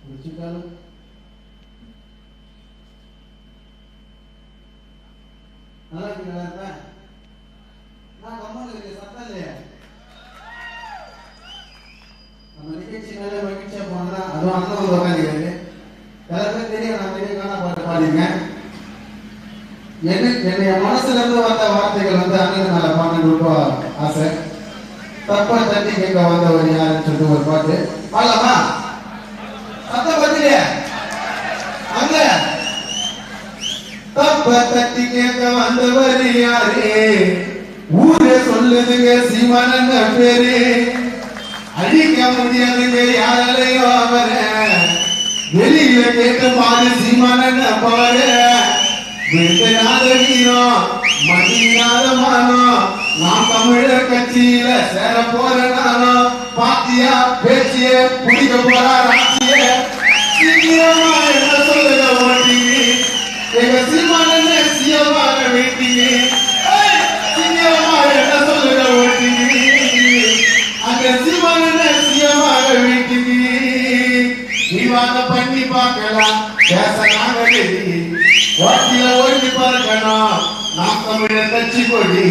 முடிச்சுட்டாலும் நல்லா இருக்கு நல்லா இப்ப? நான் கம்மன் இருக்கு சத்தம் இல்லையா நம்ம நிகழ்ச்சி நல்ல மகிழ்ச்சியா போனா அதுவும் அண்ணன் வந்து உட்காந்துக்கிறாரு எல்லாருக்கும் தெரியும் நான் தெரியும் காணா பாட்டு பாடிருக்கேன் என்ன என்னுடைய மனசுல இருந்து வந்த வார்த்தைகள் வந்து அண்ணன் மேல பாடணும் ரொம்ப ஆசை தப்பா தட்டி கேட்க வந்த ஒரு யாருன்னு சொல்லிட்டு ஒரு பாட்டு பாடலாமா தப்ப தட்டி கேட்க வந்தவர் யாரே? ஊரே சொல்லுதுங்க சீமானன் பேரு. அழிக்க முடியாதுங்க யாராலையும் அவர. வெளியில கேட்டு பாரு சீமானன் பாரு விடுதலாத வீரம் மதியாத மானம். நாம் தமிழர் கட்சியில சேர போற நானும் பாத்தியா பேச்சிய பிடிக்க போறா ராட்சிய. శివన నస్యమగవిటివి ఇవాళ పన్ని పాకల చేసనాగలి వాటిల ఒడ్డి పరగణ నాకముడ తచ్చికొడి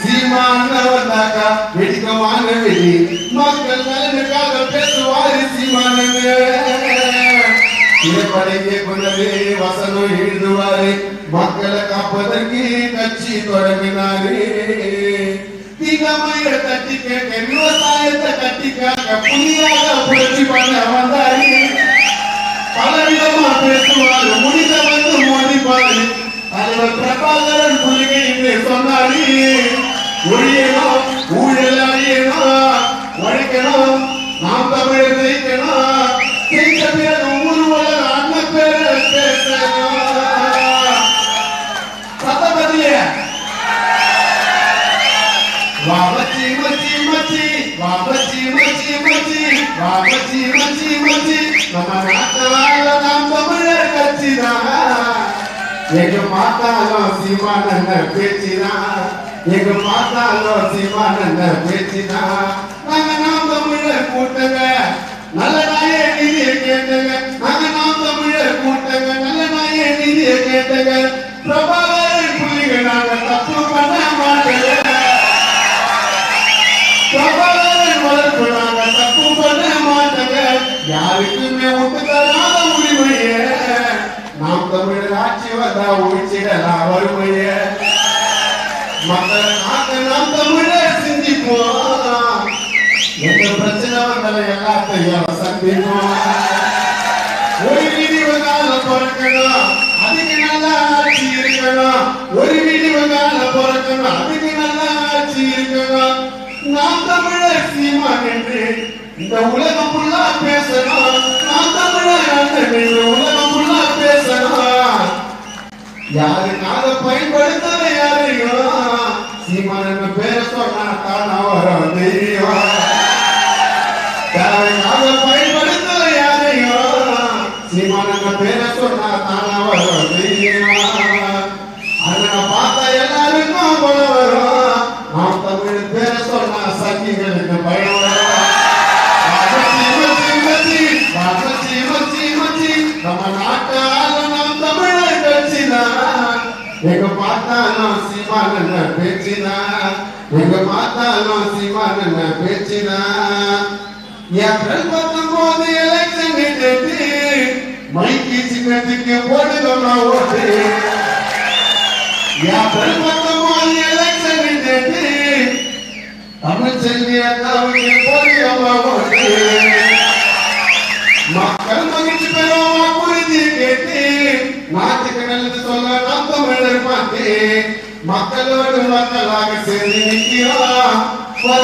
సీమా అన్నవన్నాక వెడిక మానవిడి మక్కల్ నలిన కాల పెసువారి సీమానవే வசனம் எழுதுவாரு மக்களை காப்பதற்கு கட்சி தொடங்கினாரு தீகமய தட்டி கேட்க விவசாயத்தை கட்டி கேட்க புதியாக புரட்சி பண்ண வந்தாரு. பலவிதமா பேசுவாரு முடிந்த வந்து மோதிப்பாரு. தலைவர் பிரபாகரன் புலிகை என்று சொன்னாரு. ஒழியணும் ஊழல் அழியணும் உழைக்கணும் மச்சி மச்சி நம்ம நாட்டு வாழ நாம் தமிழர் கட்சி தான் எங்க பார்த்தாலும் சீமானந்த பேச்சிதான். எங்க பார்த்தாலும் சீமானந்த பேச்சிதான். நாங்க நாம் தமிழர் கூட்டங்க நல்ல நாயே நிதிய கேட்டங்க. நாங்க நாம் தமிழர் கூட்டங்க நல்ல நாயே நிதிய கேட்டங்க. பிரபாகரன் புள்ளிகள் நாங்க தப்பு பண்ண மாட்டேங்க. பிரபாகரன் வளர்ப்பு நாங்க தப்பு பண்ண மாட்டோங்க யாருக்குமே விட்டு தராத உரிமைய? நாம் தமிழர் ஆட்சி வந்தா ஒழிச்சிடலாம் வறுமைய. மக்கள் நாட்டை நாம் தமிழர் சிந்திப்போம். எந்த பிரச்சனை வந்தாலும் எல்லாத்தையும் சந்திப்போம். ஒரு வீதி வந்தால பிறக்கணும். அதுக்கு நல்ல ஆட்சி இருக்கணும். ஒரு வீதி வந்தால பிறக்கணும். அதுக்கு நல்ல ஆட்சி இருக்கணும். நாம் தமிழர் சீமான் என்று இந்த உலக ஃபுல்லா பேசணும் நாம் தமிழர் அண்ணன் என்று உலகம் பேசணும் யாருக்காக பயன்படுத்தல யாரையும் சீமான் பேரை சொன்னா தானா வரும் தெய்வம் யாருக்காக பயன்படுத்தல சொன்னா தானா தெய்வம் நம்ம நாட்டு ஆளு நாம் தமிழர் கட்சிதான். எங்க பார்த்தாலும் சீமானண்ண பேச்சிதான் எங்க பார்த்தாலும் சீமானண்ண பேச்சிதான் ஏப்ரல் பத்தொன்பது எலெக்ஷன் டேட்டு மைக்கு சின்னத்துக்கு போடுதோம் ஓட்டு. ஏப்ரல் பத்தொன்பது எலெக்ஷன் டேட்டு தமிழ் அக்காவுக்கு போடுதோம் ஓட்டு. நாட்டுக்கு நல்லது சொல்ல நாம் தமிழர் பார்த்து மக்களோடு மக்களாக சேர்ந்து நிற்கிறான். பல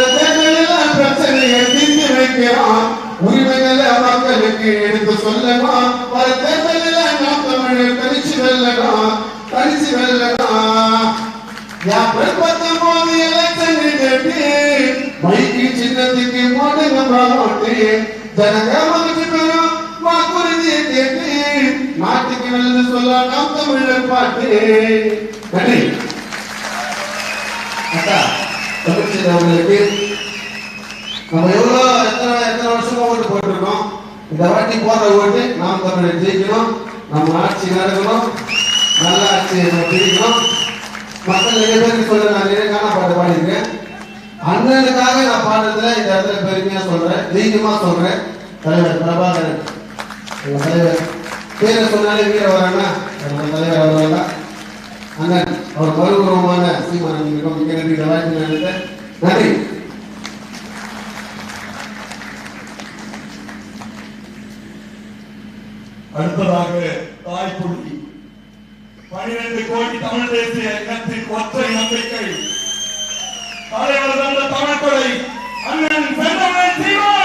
பிரச்சனையை தீர்த்து வைக்கிறான். உரிமைகளை மக்களுக்கு எடுத்து சொல்லலாம். பல தேர்தலில் நாம் தமிழர் தனிச்சு வெல்லலாம். தனிச்சு வெல்லலாம். ஏப்ரல் பத்தொன்பது எலெக்ஷன் கேட்டு மைக்கு சின்னத்துக்கு மாட்டு ஓட்டு ஜனங்க என்று சொல்ல நாம் தமிழர் பாட்டு நன்றி. தமிழ்ச்சி அவர்களுக்கு நம்ம எவ்வளோ எத்தனை எத்தனை வருஷமா ஓட்டு போட்டிருக்கோம்? இந்த வாட்டி போடுற ஓட்டு நாம் தமிழர் ஜெயிக்கணும் நம்ம ஆட்சி நடக்கணும் நல்ல ஆட்சி நம்ம ஜெயிக்கணும் மக்கள் நிறைய பேருக்கு சொல்ல நான் நிறைய காண பாட்டு பாடியிருக்கேன். அண்ணனுக்காக நான் பாடுறதுல இந்த இடத்துல பெருமையா சொல்றேன் தைரியமா சொல்றேன். தலைவர் பிரபாகரன். தலைவர் பேரை சொன்னாலே வீர வரானா தலைவர் அவர் தான் அண்ணன் அவர் மறுபுறமான சீமானன் மிக மிக நன்றி. இந்த நன்றி. அடுத்ததாக தாய்ப்புள்ளி பனிரெண்டு கோடி தமிழ் தேசிய இனத்தின் ஒற்றை நம்பிக்கை. தலைவர் தந்த தமிழ் கொலை அண்ணன் செந்தமிழன் சீமான்